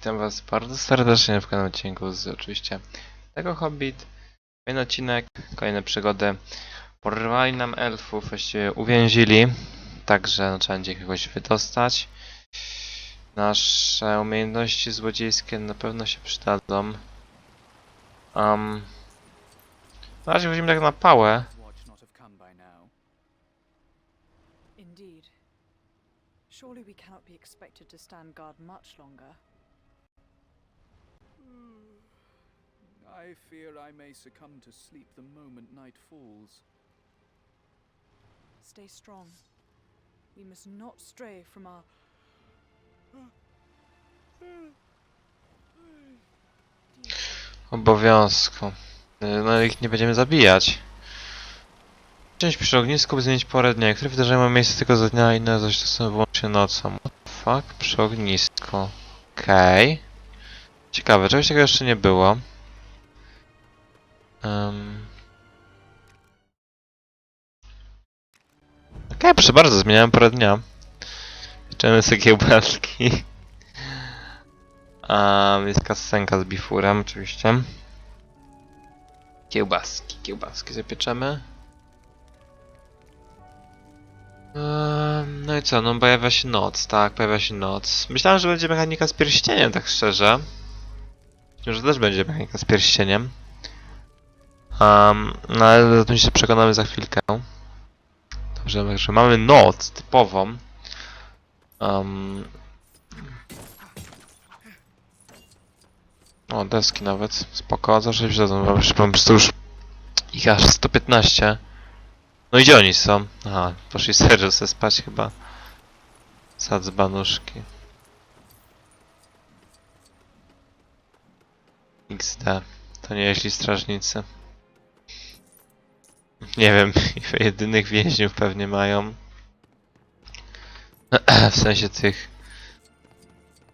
witam was bardzo serdecznie w kolejnym odcinku z oczywiście tego Hobbit. Kolejny odcinek, kolejne przygody. Porwali nam elfów, właściwie uwięzili, także no, trzeba będzie jakoś wydostać. Nasze umiejętności złodziejskie na pewno się przydadzą. Um, na razie chodzimy tak na pałę. Surely we cannot be expected to stand guard much longer. I fear I may succumb to sleep the moment night falls. Stay strong. We must not stray from our. Obowiązku. No ich nie będziemy zabijać. Część przy ognisku, by zmienić porę dnia. Niektóre wydarzenia mają miejsce tylko za dnia, inne zaś to są wyłącznie nocą. What the fuck? Przy ognisku. Okej. Ciekawe, czegoś takiego jeszcze nie było. Um. Okej, proszę bardzo, zmieniałem porę dnia. Liczymy sobie kiełbaski. A jest kasenka z bifurem, oczywiście. Kiełbaski, kiełbaski zapieczemy. Ehm, No i co, no pojawia się noc, tak, pojawia się noc. Myślałem, że będzie mechanika z pierścieniem, tak szczerze. Że też będzie mechanika z pierścieniem. Um, no ale o tym się przekonamy za chwilkę. Dobrze, także mamy noc typową. Um, O, deski nawet. Spoko, zawsze się przydadzą. Mam już- ich aż 115. No i gdzie oni są? Aha, poszli serio se spać chyba. Sad z banuszki. XD. To nie jeśli strażnicy. Nie wiem, jedynych więźniów pewnie mają. w sensie tych...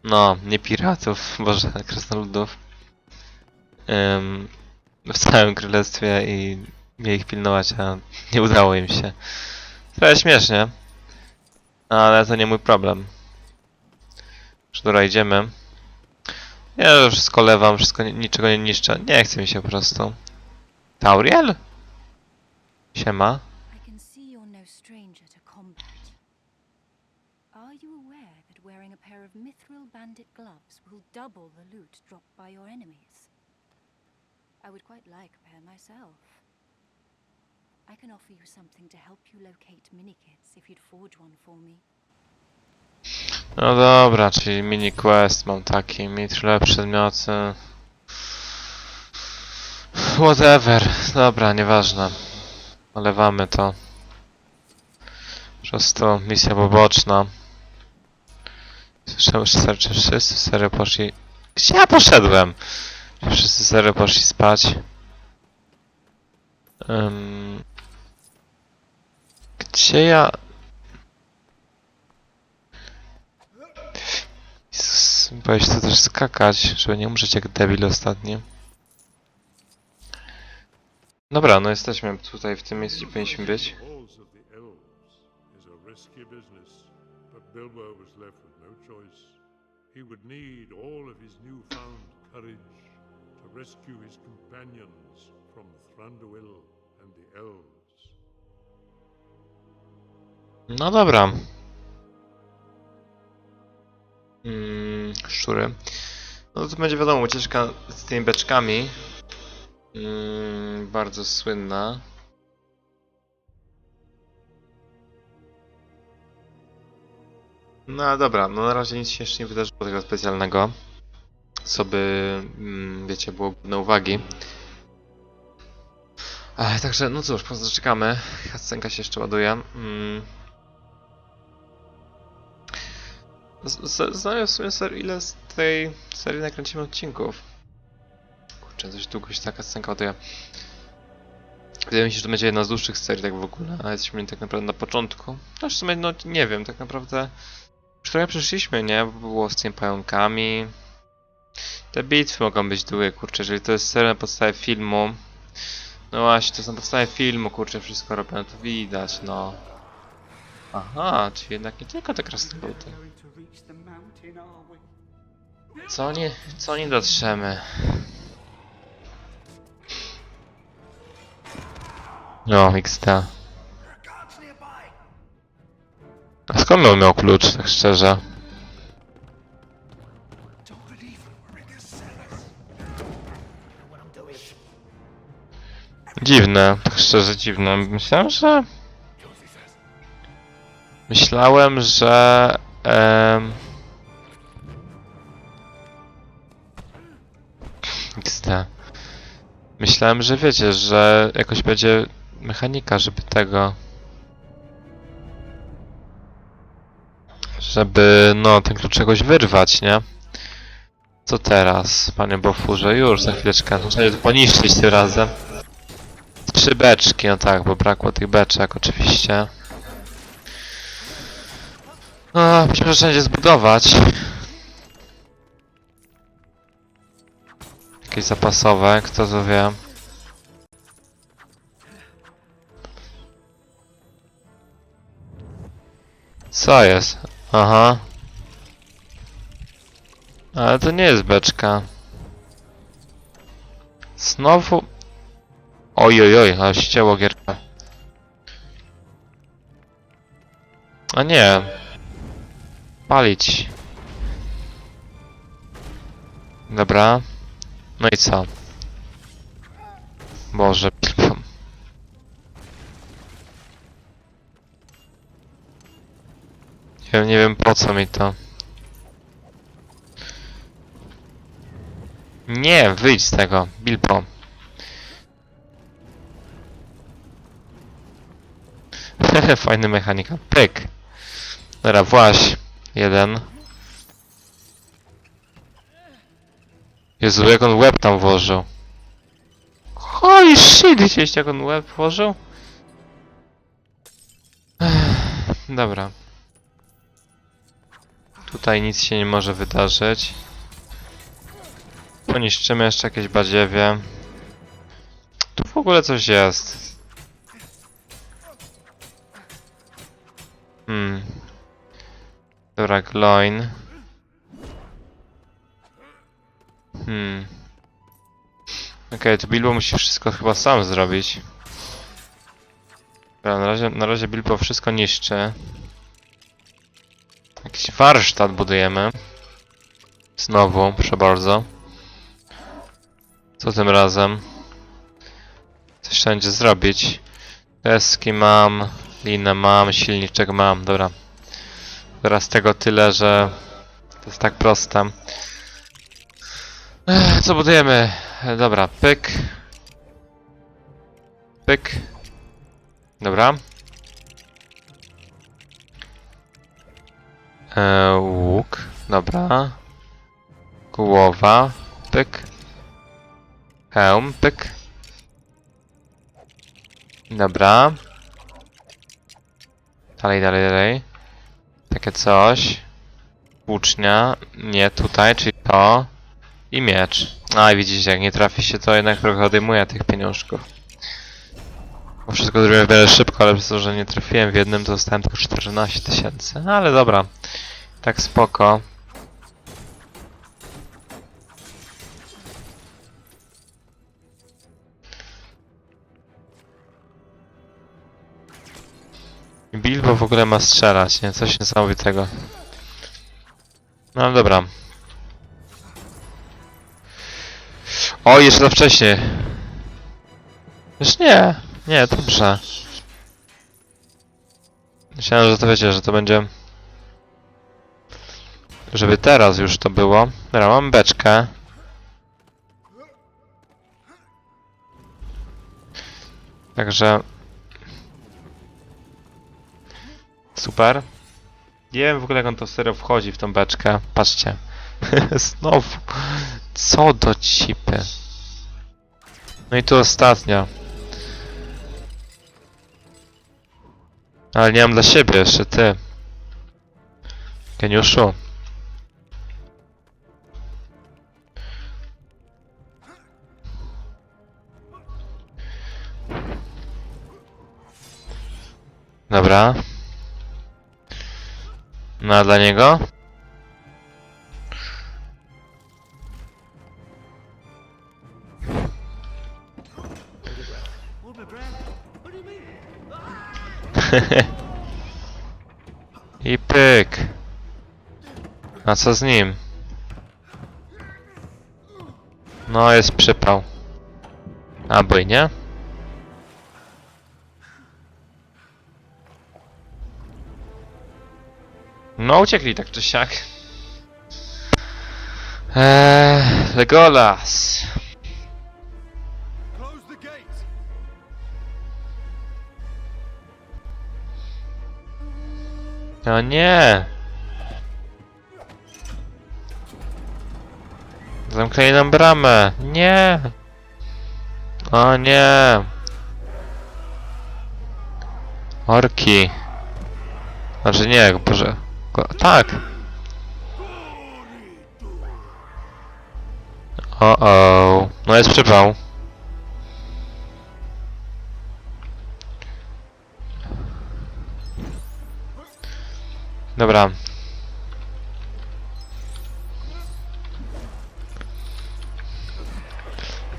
No, nie piratów, boże, krasnoludów. Ym, w całym królestwie i mieli ich pilnować, a nie udało im się. Trochę śmiesznie. Ale to nie mój problem. Już idziemy. Ja wszystko lewam, wszystko, ni- niczego nie niszczę. Nie chce mi się po prostu. Tauriel? Siema. No double the loot dropped by your enemies? I would quite like a pair myself. I can offer you something to help you locate minikits if you'd forge one for me. No dobra, czyli mini quest mam taki, mitrze przedmioty. Whatever, dobra, nieważne. Olewamy to. Po prostu misja poboczna. Słyszałem, że ser- czy wszyscy serio poszli... Gdzie ja poszedłem? Wszyscy serio poszli spać? Ym... Gdzie ja... Się tu też skakać, żeby nie umrzeć jak debil ostatni. Dobra, no jesteśmy tutaj w tym miejscu, gdzie powinniśmy być. He would need all of his newfound courage to rescue his companions from Thranduil and the elves. No dobra. Mm, szczury. No to będzie wiadomo, ucieczka z tymi beczkami. Mm, bardzo słynna. No dobra, no na razie nic się jeszcze nie wydarzyło tego specjalnego. Co by, mm, wiecie, było na uwagi. Ech, także, no cóż, poza czekamy. Hascenka się jeszcze ładuje. Mm. Zastanawiam w sumie ser, ile z tej serii nakręcimy odcinków. Kurczę, coś długo się taka scenka ładuje. Wydaje mi się, że to będzie jedna z dłuższych serii tak w ogóle, a jesteśmy tak naprawdę na początku. No w sumie, no nie wiem, tak naprawdę już trochę przeszliśmy, nie? Bo było z tymi pająkami. Te bitwy mogą być długie, kurczę, jeżeli to jest seria na podstawie filmu. No właśnie, to jest na podstawie filmu, kurczę, wszystko robione, to widać, no. Aha, czyli jednak nie tylko te krasnoludy. Co nie, co nie dotrzemy? No, XT. A skąd on miał klucz, tak szczerze? Dziwne, tak szczerze dziwne. Myślałem, że... Myślałem, że... Em... Myślałem, że wiecie, że jakoś będzie mechanika, żeby tego... Żeby, no, ten klucz czegoś wyrwać, nie? Co teraz, panie Bofurze? Już, za chwileczkę. Muszę to poniszczyć tym razem. Trzy beczki, no tak, bo brakło tych beczek oczywiście. No, musimy wszędzie zbudować. Jakieś zapasowe, kto to wie. Co jest? Aha. Ale to nie jest beczka. Znowu... Oj, oj, oj, ale ścięło gierkę. A nie. Palić. Dobra. No i co? Boże, pilpam. Nie wiem, nie wiem po co mi to. Nie, wyjdź z tego, Bilbo. Fajny mechanika. Pyk. Dobra, właś. Jeden. Jezu, jak on łeb tam włożył. Holy shit, widzieliście jak on łeb włożył? Dobra. Tutaj nic się nie może wydarzyć. Poniszczymy jeszcze jakieś badziewie. Tu w ogóle coś jest. Hmm. Dobra, Gloin. Okej, to Bilbo musi wszystko chyba sam zrobić. Dobra, na razie, na razie Bilbo wszystko niszczy. Jakiś warsztat budujemy. Znowu, proszę bardzo. Co tym razem? Coś wszędzie zrobić. Deski mam, linę mam, silniczek mam, dobra. Teraz tego tyle, że to jest tak proste. Co budujemy? E, Dobra, pyk. Pyk. Dobra. E, łuk. Dobra. Głowa. Pyk. Hełm. Pyk. Dobra. Dalej, dalej, dalej. Takie coś. Włócznia. Nie tutaj, czyli to. I miecz. A widzicie, jak nie trafi się, to jednak trochę odejmuje tych pieniążków. Bo wszystko zrobiłem w miarę szybko, ale przez to, że nie trafiłem w jednym, to dostałem tylko 14 tysięcy. No ale dobra. Tak spoko. Bilbo w ogóle ma strzelać, nie? Coś niesamowitego. No dobra. O, jeszcze za wcześnie. Już nie. Nie, dobrze. Myślałem, że to wiecie, że to będzie... Żeby teraz już to było. Dobra, mam beczkę. Także... Super. Nie wiem w ogóle jak on to serio wchodzi w tą beczkę. Patrzcie. Znowu. Co do cipy. No i tu ostatnia. Ale nie mam dla siebie jeszcze, ty. Geniuszu. Dobra. No a dla niego? I pyk. A co z nim? No, jest przypał. Albo i nie? No, uciekli tak czy siak. Eee, Legolas. O nie! Zamknęli nam bramę. Nie! O nie! Orki. Znaczy nie, boże. Ko- Tak! O o. No jest przypał. Dobra.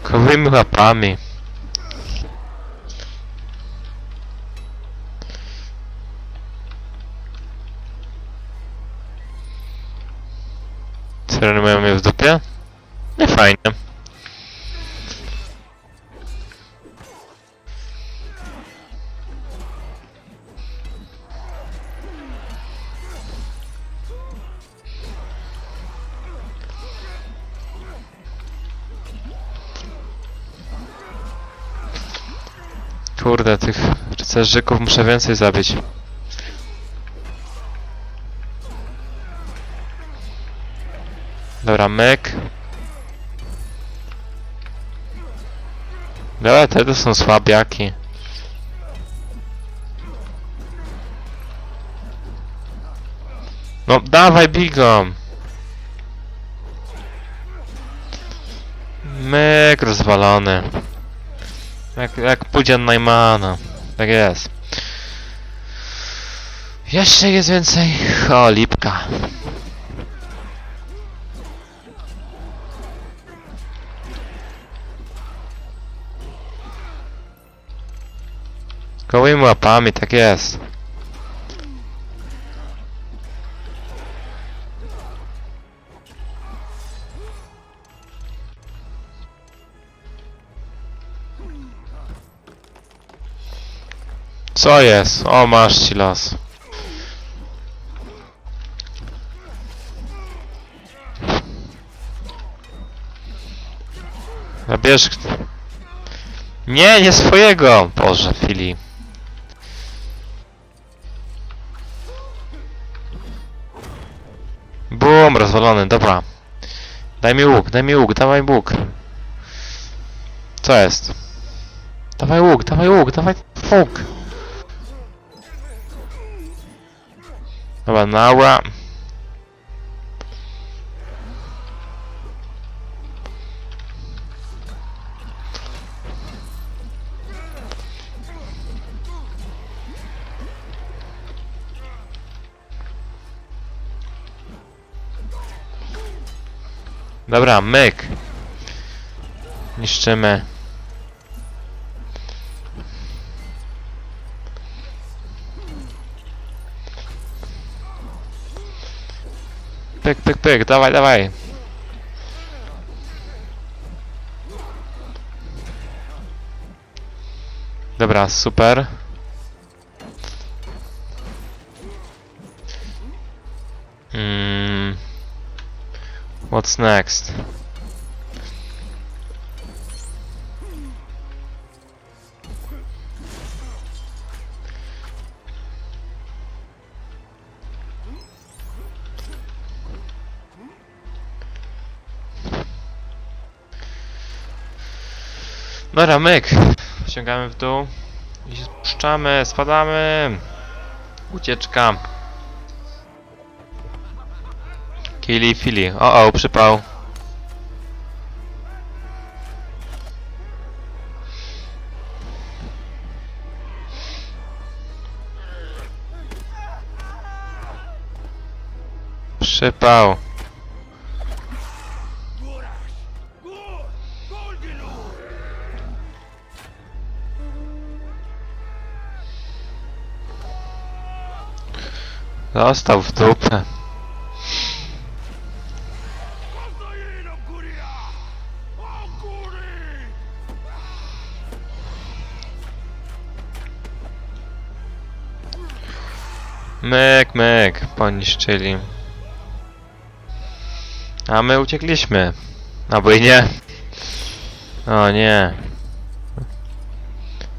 Kołymi łapami. Syreny mają mnie w dupie? Nie fajnie. Kurde, tych rycerzyków muszę więcej zabić. Dobra, myk. Dobra, te to są słabiaki. No, dawaj bigom! Myk rozwalony. Jak, jak pójdzie Najmana. Tak jest. Jeszcze jest więcej. O, lipka. Gołymi łapami, tak jest. Co jest? O, masz ci los. Zabierz... Nie, nie swojego! Boże, Fili. Bum, rozwalony, dobra. Daj mi łuk, daj mi łuk, dawaj łuk. Co jest? Dawaj łuk, dawaj łuk, dawaj łuk. Dobra, Naura. Dobra, myk. Niszczymy. Pyk, pyk, pyk, dawaj, dawaj. Dobra, super. Mm. What's next? Dobra, myk. Ściągamy w dół. I się spuszczamy, spadamy. Ucieczka. Kili fili. O, o, przypał. Przypał. Został w dupę. Myk, myk, poniszczyli. A my uciekliśmy. Albo i nie. O nie.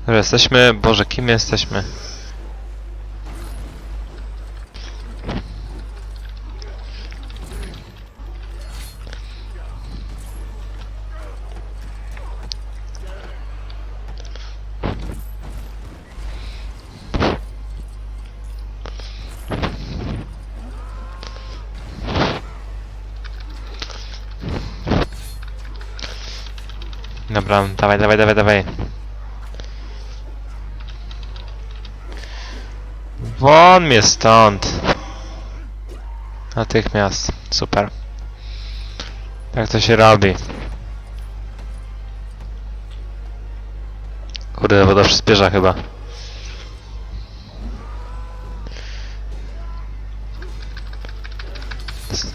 Jesteśmy, Boże, kim jesteśmy? Dobra, dawaj, dawaj, dawaj, dawaj. Won mnie stąd. Natychmiast. Super. Tak to się robi. Kurde, woda przyspiesza chyba.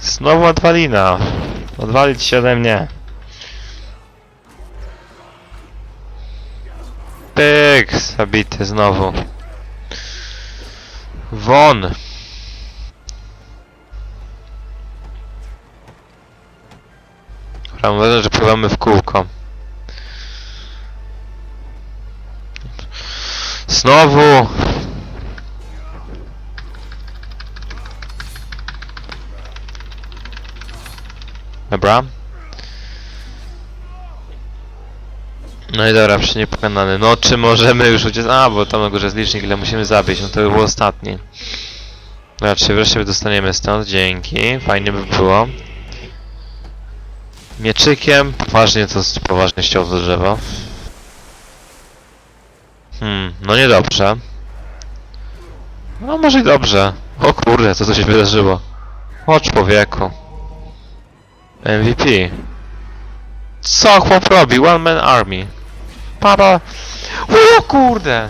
Znowu odwalina. Odwalić się ode mnie. Pyk, zabity znowu. Won! Dobra, wrażenie, że pływamy w kółko. Znowu! No i dobra, przy niepokonany. No czy możemy już uciec? A, bo tam na górze jest licznik, ile musimy zabić. No to by był ostatni. Dobra, czy wreszcie dostaniemy stąd? Dzięki. Fajnie by było. Mieczykiem. Poważnie to poważnie ściął to drzewo. Hmm, no niedobrze. No może i dobrze. O kurde, co to się wydarzyło? O człowieku. MVP. Co chłop robi? One man army. Para... O kurde!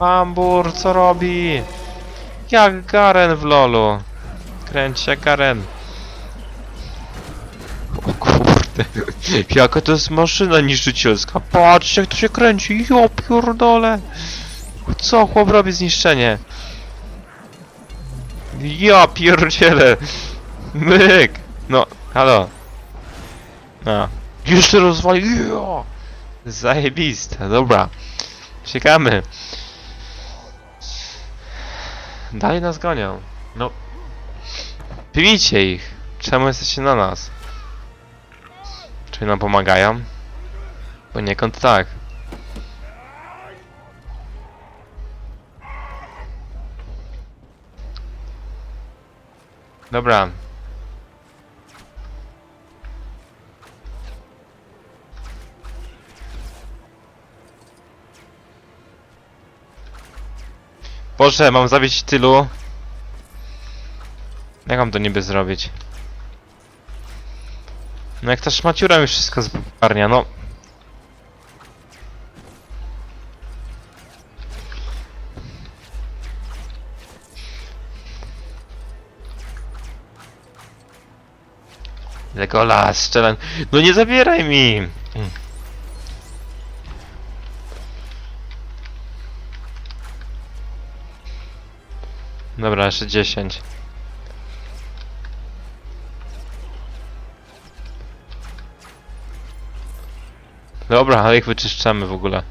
Bambur, co robi? Jak Garen w lolu. Kręć się Garen. O kurde. Jaka to jest maszyna niszczycielska. Patrzcie jak to się kręci. Jo pierdole. Co chłop robi zniszczenie? Ja pierdzielę. Myk. No, halo. A. Jeszcze rozwali. Jo. Zajebiste, dobra. Czekamy. Dalej nas gonią. No. Bijcie ich. Czemu jesteście na nas? Czy nam pomagają? Poniekąd tak. Dobra. Boże, mam zabić tylu. Jak mam to niby zrobić? No jak ta szmaciura mi wszystko zbarnia, no. Legolas, strzelam. No nie zabieraj mi! Dobra, jeszcze 10. Dobra, ale ich wyczyszczamy w ogóle.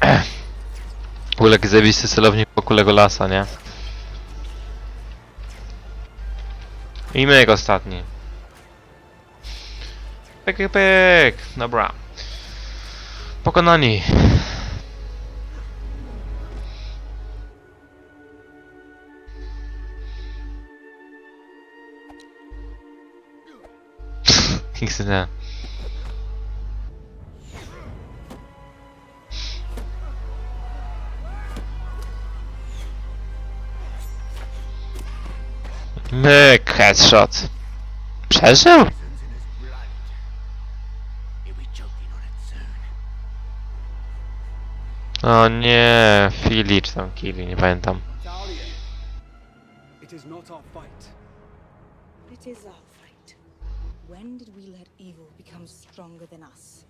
W ogóle zajebisty celownik wokół Legolasa, nie? I myk ostatni. Pyk, pyk, pyk. Dobra. Pokonani. XD. Myk. Headshot. Przeżył? O nie, Fili czy tam Kili, nie pamiętam. It is not our fight. It is our fight. When did we let evil become stronger than us?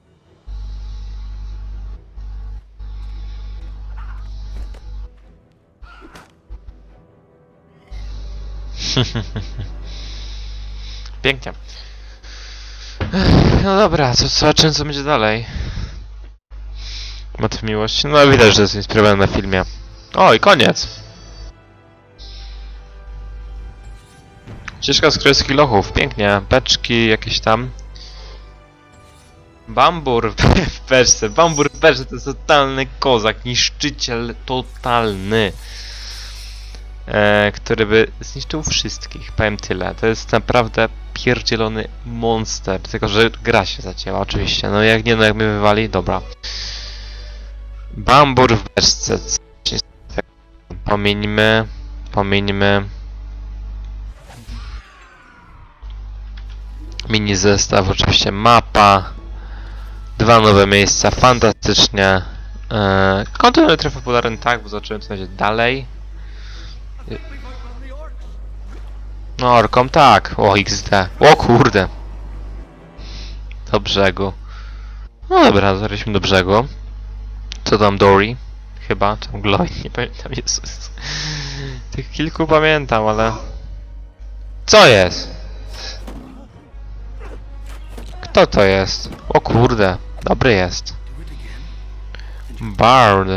Pięknie. No dobra, co, zobaczymy co będzie dalej. Motyw miłości. No widać, że jest inspirowany na filmie. O, i koniec. Ścieżka z królewskich lochów. Pięknie. Beczki jakieś tam. Bambur w beczce. Bambur w beczce to jest totalny kozak. Niszczyciel totalny. E, który by zniszczył wszystkich. Powiem tyle. To jest naprawdę pierdzielony monster. Tylko, że gra się zacięła oczywiście. No jak nie, no jak mnie wywali, dobra. Bambur w beczce. Pomieńmy. Pomieńmy. Mini zestaw, oczywiście mapa. Dwa nowe miejsca, fantastycznie. Eee, kontynuuję trefę popularny tak, bo zobaczyłem co będzie dalej. No, orkom tak. O, XD. O kurde. Do brzegu. No dobra, zaraz do brzegu. Co tam Dory? Chyba, czy Gloy? Nie pamiętam, Jezus. Tych kilku pamiętam, ale... Co jest? Kto to jest? O kurde, dobry jest. Bard.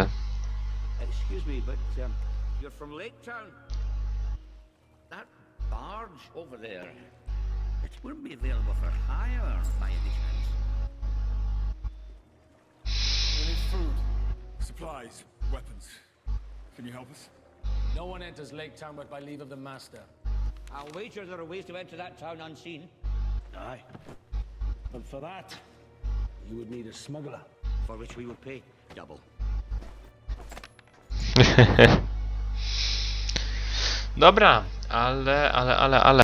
Supplies, weapons. Can you help us? No one enters Lake Town but by leave of the Master. I'll wager there are ways to enter that town unseen. Aye. But for that, you would need a smuggler. For which we would pay double. Dobra, ale, ale, ale, ale.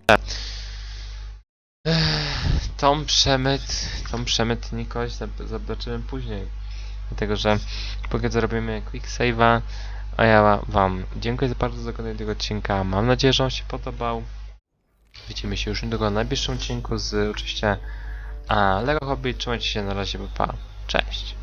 Ech, Tą przemyt, tą przemyt Nikoś zob- zobaczymy później. Dlatego, że póki co robimy quick save'a, a ja wam dziękuję bardzo za oglądanie tego odcinka. Mam nadzieję, że on się podobał. Widzimy się już niedługo na najbliższym odcinku z oczywiście a, Lego Hobby. Trzymajcie się na razie, pa. pa. Cześć.